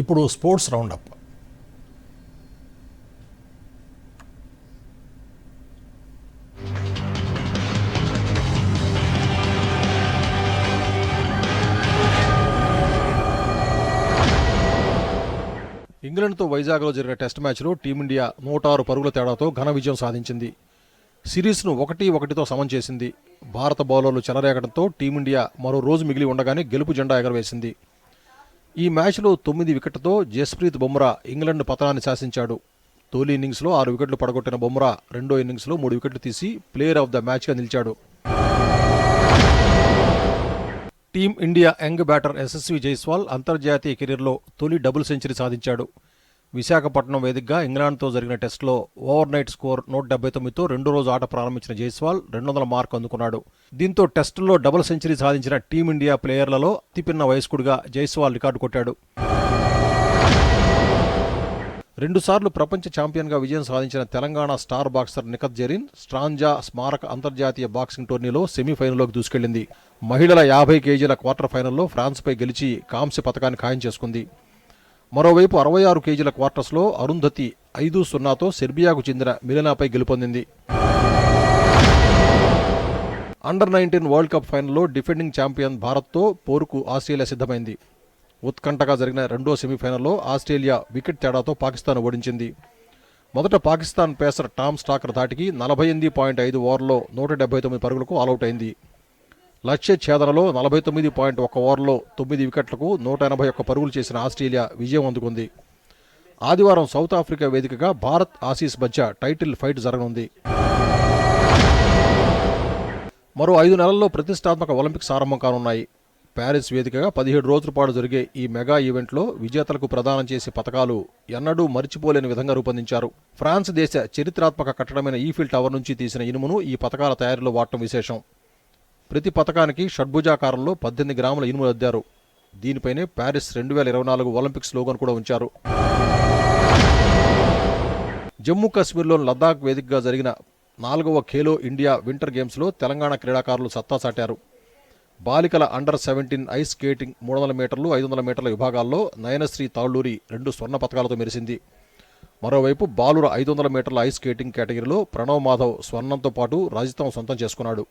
ఇప్పుడు sports round up. ఇంగ్లాండ్తో వైజాగ్లో జరిగిన టెస్ట్ మ్యాచ్లో టీమిండియా నూట ఆరు పరుగుల తేడాతో ఘన విజయం సాధించింది. సిరీస్ను ఒకటి ఒకటితో సమం చేసింది. భారత బౌలర్లు చెలరేగడంతో టీమిండియా మరో రోజు మిగిలి ఉండగానే గెలుపు జెండా ఎగరవేసింది. ఈ మ్యాచ్లో తొమ్మిది వికెట్లతో జస్ప్రీత్ బుమ్రా ఇంగ్లాండ్ పతనాన్ని శాసించాడు. తొలి ఇన్నింగ్స్లో ఆరు వికెట్లు పడగొట్టిన బుమ్రా రెండో ఇన్నింగ్స్లో మూడు వికెట్లు తీసి ప్లేయర్ ఆఫ్ ద మ్యాచ్గా నిలిచాడు. Team India young batter Yashasvi Jaiswal అంతర్జాతీయ కెరీర్లో తొలి డబుల్ సెంచరీ సాధించాడు. విశాఖపట్నం వేదికగా ఇంగ్లాండ్తో జరిగిన టెస్టులో ఓవర్ నైట్ స్కోర్ నూట డెబ్బై తొమ్మిదితో రెండో రోజు ఆట ప్రారంభించిన జైస్వాల్ రెండు వందల మార్క్ అందుకున్నాడు. దీంతో టెస్టుల్లో డబుల్ సెంచరీ సాధించిన టీమిండియా ప్లేయర్లలో అతిపిన్న వయస్కుడిగా జైస్వాల్ రికార్డు కొట్టాడు. రెండుసార్లు ప్రపంచ ఛాంపియన్గా విజయం సాధించిన Telangana star boxer Nikhat Zareen Strandja స్మారక అంతర్జాతీయ బాక్సింగ్ టోర్నీలో సెమీఫైనల్లోకి దూసుకెళ్ళింది మహిళల యాభై కేజీల క్వార్టర్ ఫైనల్లో ఫ్రాన్స్పై గెలిచి కాంస్య పథకాన్ని ఖాయం చేసుకుంది. మరోవైపు అరవై ఆరు కేజీల క్వార్టర్స్లో అరుంధతి ఐదు సున్నాతో సెర్బియాకు చెందిన మిలనాపై గెలుపొందింది. అండర్ నైన్టీన్ వరల్డ్ కప్ ఫైనల్లో డిఫెండింగ్ ఛాంపియన్ భారత్తో పోరుకు ఆస్ట్రేలియా సిద్ధమైంది. ఉత్కంఠగా జరిగిన రెండో సెమీఫైనల్లో ఆస్ట్రేలియా వికెట్ తేడాతో పాకిస్తాన్ ఓడించింది. మొదట పాకిస్తాన్ పేసర్ టామ్ స్టాకర్ ధాటికి నలభై ఎనిమిది పాయింట్ ఐదు ఓవర్లో నూట డెబ్బై తొమ్మిది పరుగులకు ఆలౌట్ అయింది. లక్ష్య ఛేదనలో నలభై తొమ్మిది పాయింట్ ఒక ఓవర్లో తొమ్మిది వికెట్లకు నూట ఎనభై ఒక్క పరుగులు చేసిన ఆస్ట్రేలియా విజయం అందుకుంది. ఆదివారం సౌత్ ఆఫ్రికా వేదికగా భారత్ ఆసీస్ మధ్య టైటిల్ ఫైట్ జరగనుంది. మరో ఐదు నెలల్లో ప్రతిష్టాత్మక ఒలింపిక్స్ ఆరంభం కానున్నాయి. ప్యారిస్ వేదికగా పదిహేడు రోజుల పాటు జరిగే ఈ మెగా ఈవెంట్లో విజేతలకు ప్రదానం చేసే పథకాలు ఎన్నడూ మరిచిపోలేని విధంగా రూపొందించారు. ఫ్రాన్స్ దేశ చరిత్రాత్మక కట్టడమైన ఈఫిల్ టవర్ నుంచి తీసిన ఇనుమును ఈ పథకాల తయారీలో వాడటం విశేషం. ప్రతి పథకానికి షడ్భుజాకారంలో పద్దెనిమిది గ్రాముల ఇనుములు అద్దారు. దీనిపైనే ప్యారిస్ రెండు వేల ఇరవై నాలుగు ఒలింపిక్స్ స్లోగన్ కూడా ఉంచారు. జమ్మూ కాశ్మీర్లోని లద్దాఖ్ వేదికగా జరిగిన నాలుగవ ఖేలో ఇండియా వింటర్ గేమ్స్లో తెలంగాణ క్రీడాకారులు సత్తా చాటారు. బాలికల అండర్ సెవెంటీన్ ఐస్ స్కేటింగ్ మూడు వందల మీటర్లు ఐదు వందల మీటర్ల విభాగాల్లో నయనశ్రీ తాళ్ళూరి రెండు స్వర్ణ పథకాలతో మెరిసింది. మరోవైపు బాలుర ఐదు వందల మీటర్ల ఐస్ స్కేటింగ్ కేటగిరీలో ప్రణవ్ మాధవ్ స్వర్ణంతో పాటు రాజితం సొంతం చేసుకున్నాడు.